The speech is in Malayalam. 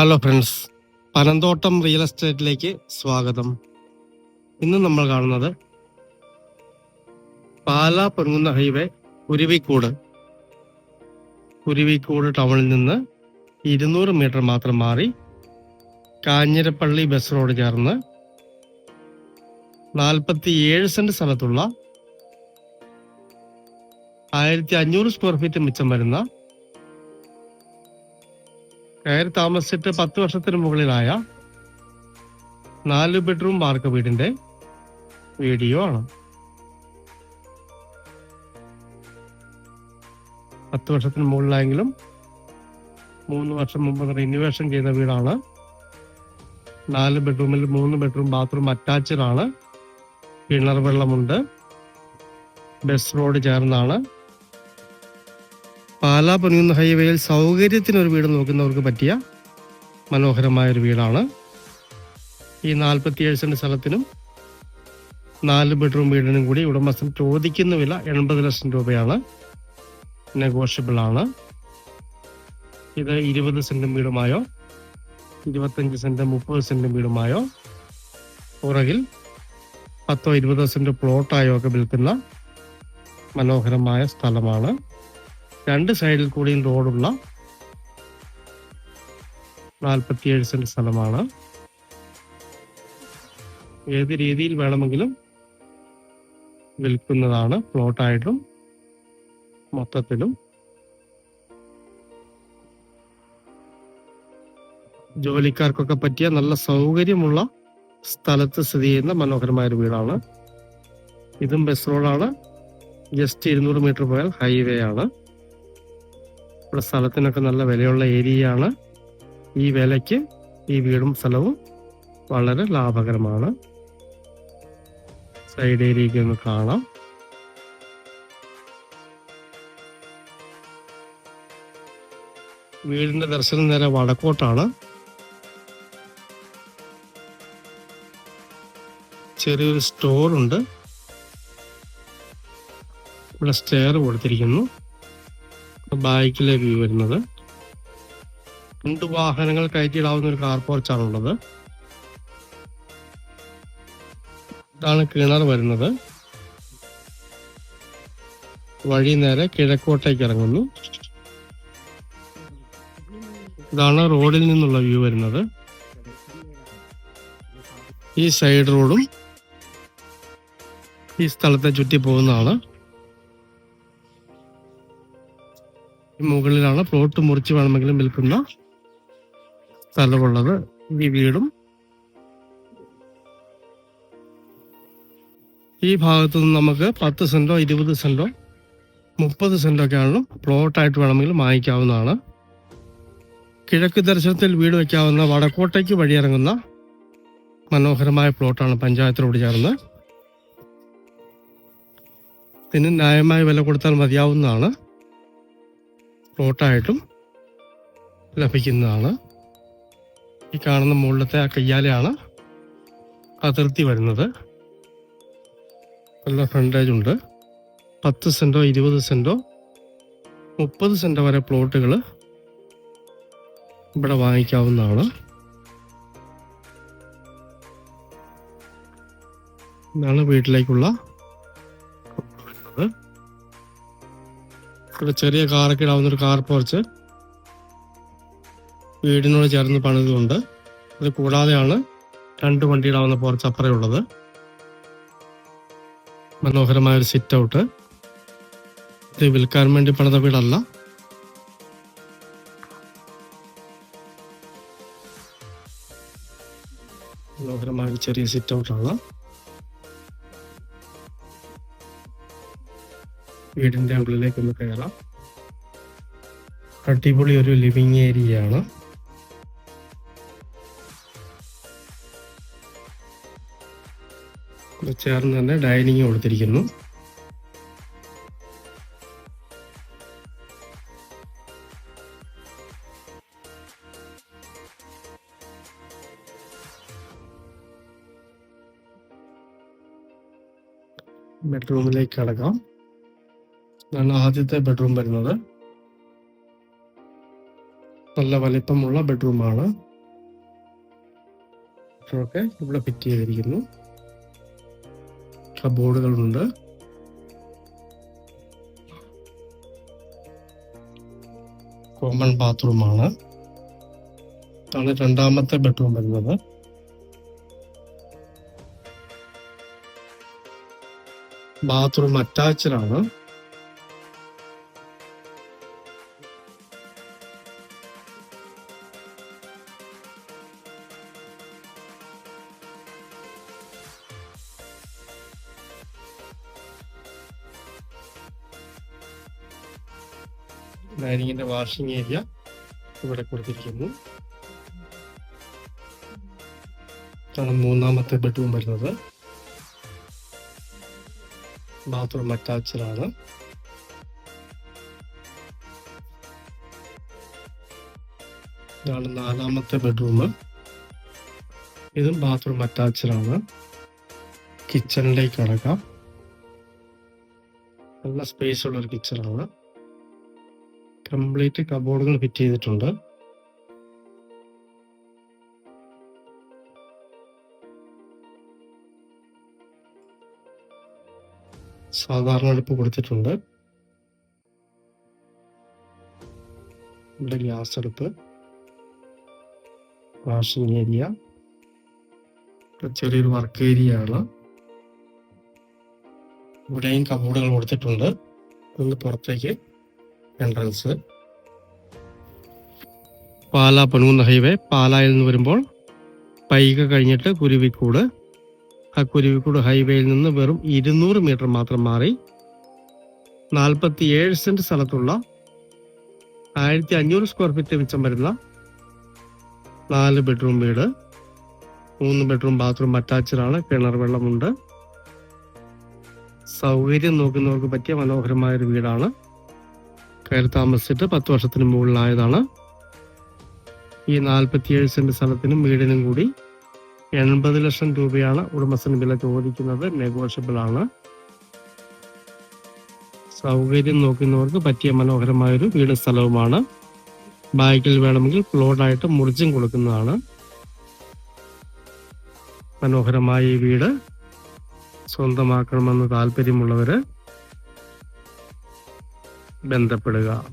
ഹലോ ഫ്രണ്ട്സ് പനന്തോട്ടം റിയൽ എസ്റ്റേറ്റിലേക്ക് സ്വാഗതം. ഇന്ന് നമ്മൾ കാണുന്നത് പാല പൊങ്ങുന്ന ഹൈവേ കുരുവിക്കൂട് കുരുവിക്കൂട് ടൗണിൽ നിന്ന് ഇരുന്നൂറ് മീറ്റർ മാത്രം മാറി കാഞ്ഞിരപ്പള്ളി ബസ് റോഡ് ചേർന്ന് നാൽപ്പത്തി ഏഴ് സെന്റ് സ്ഥലത്തുള്ള ആയിരത്തി അഞ്ഞൂറ് സ്ക്വയർ ഫീറ്റ് മിച്ചം വരുന്ന കയറി താമസിച്ചിട്ട് പത്ത് വർഷത്തിന് മുകളിലായ നാല് ബെഡ്റൂം വാർക്ക വീടിന്റെ വീഡിയോ ആണ്. പത്ത് വർഷത്തിന് മുകളിലായെങ്കിലും മൂന്ന് വർഷം മുമ്പ് റിന്യൂവേഷൻ ചെയ്ത വീടാണ്. നാല് ബെഡ്റൂമിൽ മൂന്ന് ബെഡ്റൂം ബാത്റൂം അറ്റാച്ച്ഡ് ആണ്. കിണർ വെള്ളമുണ്ട്. ബസ് റോഡ് ചേർന്നാണ്. പാലാ പണിയുന്ന ഹൈവേയിൽ സൗകര്യത്തിനൊരു വീട് നോക്കുന്നവർക്ക് പറ്റിയ മനോഹരമായ ഒരു വീടാണ്. ഈ നാൽപ്പത്തിയേഴ് സെന്റ് സ്ഥലത്തിനും നാല് ബെഡ്റൂം വീടിനും കൂടി ഉടമസ്ഥൻ ചോദിക്കുന്ന വില എൺപത് ലക്ഷം രൂപയാണ്. നെഗോഷ്യബിൾ ആണ് ഇത് ഇരുപത് സെന്റും വീടുമായോ? ഇരുപത്തഞ്ച് സെന്റ് മുപ്പത് സെന്റും വീടുമായോ? പുറകിൽ പത്തോ ഇരുപതോ സെന്റ് പ്ലോട്ടായോ ഒക്കെ വിൽക്കുന്ന മനോഹരമായ സ്ഥലമാണ്. രണ്ട് സൈഡിൽ കൂടിയും റോഡുള്ള നാൽപ്പത്തിയേഴ് സെന്റ് സ്ഥലമാണ്. ഏത് രീതിയിൽ വേണമെങ്കിലും വിൽക്കുന്നതാണ് പ്ലോട്ടായിട്ടും മൊത്തത്തിലും. ജോലിക്കാർക്കൊക്കെ പറ്റിയ നല്ല സൗകര്യമുള്ള സ്ഥലത്ത് സ്ഥിതി ചെയ്യുന്ന മനോഹരമായ ഒരു വീടാണ്. ഇതും ബസ് റോഡാണ്. ജസ്റ്റ് ഇരുന്നൂറ് മീറ്റർ പോയാൽ ഹൈവേ ആണ്. ഇവിടെ സ്ഥലത്തിനൊക്കെ നല്ല വിലയുള്ള ഏരിയയാണ് ഈ വിലയ്ക്ക് ഈ വീടും സ്ഥലവും വളരെ ലാഭകരമാണ്. സൈഡ് ഏരിയയ്ക്ക് ഒന്ന് കാണാം. വീടിന്റെ ദർശനം നേരെ വടക്കോട്ടാണ്. ചെറിയൊരു സ്റ്റോർ ഉണ്ട്. ഇവിടെ സ്റ്റെയർ കൊടുത്തിരിക്കുന്നു. ബാക്കിലെ വ്യൂ വരുന്നത്. രണ്ട് വാഹനങ്ങൾ കയറ്റിയിടാവുന്ന ഒരു കാർ പോർച്ചാണുള്ളത് ഇതാണ് കിണർ വരുന്നത്. വഴി നേരെ കിഴക്കോട്ടേക്ക് ഇറങ്ങുന്നു. ഇതാണ് റോഡിൽ നിന്നുള്ള വ്യൂ വരുന്നത്. ഈ സൈഡ് റോഡും ഈ സ്ഥലത്തെ ചുറ്റി പോകുന്നതാണ്. മുകളിലാണ് പ്ലോട്ട് മുറിച്ച് വേണമെങ്കിലും വിൽക്കുന്ന സ്ഥലമുള്ളത് ഈ വീടും. ഈ ഭാഗത്തു നിന്ന് നമുക്ക് പത്ത് സെന്റോ ഇരുപത് സെന്റോ മുപ്പത് സെന്റോ ഒക്കെ ആണെങ്കിലും പ്ലോട്ടായിട്ട് വേണമെങ്കിൽ വാങ്ങിക്കാവുന്നതാണ്. കിഴക്ക് ദർശനത്തിൽ വീട് വയ്ക്കാവുന്ന വടക്കോട്ടേക്ക് വഴിയിറങ്ങുന്ന മനോഹരമായ പ്ലോട്ടാണ് പഞ്ചായത്തിനോട് ചേർന്ന്. ഇതിന് ന്യായമായ വില കൊടുത്താൽ മതിയാവുന്നതാണ്. പ്ലോട്ടായിട്ടും ലഭിക്കുന്നതാണ്. ഈ കാണുന്ന മുകളിലത്തെ ആ കയ്യാലയാണ് അതിർത്തി വരുന്നത്. നല്ല ഫ്രണ്ടേജ് ഉണ്ട്. പത്ത് സെന്റോ ഇരുപത് സെന്റോ മുപ്പത് സെന്റോ വരെ പ്ലോട്ടുകൾ ഇവിടെ വാങ്ങിക്കാവുന്നതാണ്. ഇതാണ് വീട്ടിലേക്കുള്ള ഇവിടെ ചെറിയ കാറൊക്കെ ഇടാവുന്ന ഒരു കാർ പോർച്ച് വീടിനോട് ചേർന്ന് പണിതുകൊണ്ട് അത് കൂടാതെയാണ് രണ്ട് വണ്ടി ഇടാവുന്ന പോർച്ച് അപ്പുറേ ഉള്ളത്. മനോഹരമായ ഒരു സിറ്റ് ഔട്ട് ഇത് വിൽക്കാൻ വേണ്ടി പണിത വീടല്ല. മനോഹരമായ ചെറിയ സിറ്റ് ഔട്ടാണ് വീടിന്റെ ഉള്ളിലേക്ക് ഒന്ന് കയറാം. അടിപൊളി ഒരു ലിവിങ് ഏരിയ ആണ് ചേർന്ന് തന്നെ ഡൈനിങ് കൊടുത്തിരിക്കുന്നു. ബെഡ്റൂമിലേക്ക് കടക്കാം. ഇതാണ് ആദ്യത്തെ ബെഡ്റൂം വരുന്നത്. നല്ല വലിപ്പമുള്ള ബെഡ്റൂമാണ് ഒക്കെ ഇവിടെ ഫിറ്റ് ചെയ്തിരിക്കുന്നു. കബോർഡുകളുണ്ട് കോമൺ ബാത്റൂമാണ്. ഇതാണ് രണ്ടാമത്തെ ബെഡ്റൂം വരുന്നത്. ബാത്റൂം അറ്റാച്ച്ഡ് ആണ്. ഡൈനിങ്ങിന്റെ വാഷിംഗ് ഏരിയ ഇവിടെ കൊടുത്തിരിക്കുന്നു. ഇതാണ് മൂന്നാമത്തെ ബെഡ്റൂം വരുന്നത്. ബാത്റൂം അറ്റാച്ച്ഡ് ആണ് ഇതാണ് നാലാമത്തെ ബെഡ്റൂം. ഇതും ബാത്റൂം അറ്റാച്ച്ഡ് ആണ് കിച്ചണിലേക്ക് അടക്കാം നല്ല സ്പേസ് ഉള്ള ഒരു കിച്ചണാണ്. കംപ്ലീറ്റ് കബോർഡുകൾ ഫിറ്റ് ചെയ്തിട്ടുണ്ട്. സാധാരണ അടുപ്പ് കൊടുത്തിട്ടുണ്ട്. ഇവിടെ ഗ്യാസ് അടുപ്പ് വാഷിംഗ് ഏരിയ. ചെറിയൊരു വർക്ക് ഏരിയ ആണ്. ഇവിടെയും കബോർഡുകൾ കൊടുത്തിട്ടുണ്ട്. ഒന്ന് പുറത്തേക്ക്. എൻട്രൻസ് പാല പണൂന്ന ഹൈവേ പാലായിൽ നിന്ന് വരുമ്പോൾ പൈക കഴിഞ്ഞിട്ട് കുരുവിക്കൂട്. ആ കുരുവിക്കൂട് ഹൈവേയിൽ നിന്ന് വെറും ഇരുന്നൂറ് മീറ്റർ മാത്രം മാറി നാൽപ്പത്തി ഏഴ് സെന്റ് സ്ഥലത്തുള്ള ആയിരത്തി അഞ്ഞൂറ് സ്ക്വയർ ഫീറ്റ് മിച്ചം വരുന്ന നാല് ബെഡ്റൂം വീട് മൂന്ന് ബെഡ്റൂം ബാത്റൂം അറ്റാച്ചഡാണ് കിണർ വെള്ളമുണ്ട്. സൗകര്യം നോക്കുന്നവർക്ക് പറ്റിയ മനോഹരമായ ഒരു വീടാണ്. കയറി താമസിച്ചിട്ട് പത്ത് വർഷത്തിന് മുകളിലായതാണ്. ഈ നാൽപ്പത്തിയേഴ് സെന്റ് സ്ഥലത്തിനും വീടിനും കൂടി എൺപത് ലക്ഷം രൂപയാണ് ഉടമസ്ഥന് വില ചോദിക്കുന്നത്. നെഗോഷ്യബിൾ ആണ്. സൗകര്യം നോക്കുന്നവർക്ക് പറ്റിയ മനോഹരമായൊരു വീട് സ്ഥലവുമാണ്. ബാക്കിൽ വേണമെങ്കിൽ പ്ലോട്ടായിട്ട് മുറിച്ചും കൊടുക്കുന്നതാണ്. മനോഹരമായ ഈ വീട് സ്വന്തമാക്കണമെന്ന് താല്പര്യമുള്ളവര് ബന്ധപ്പെടുക.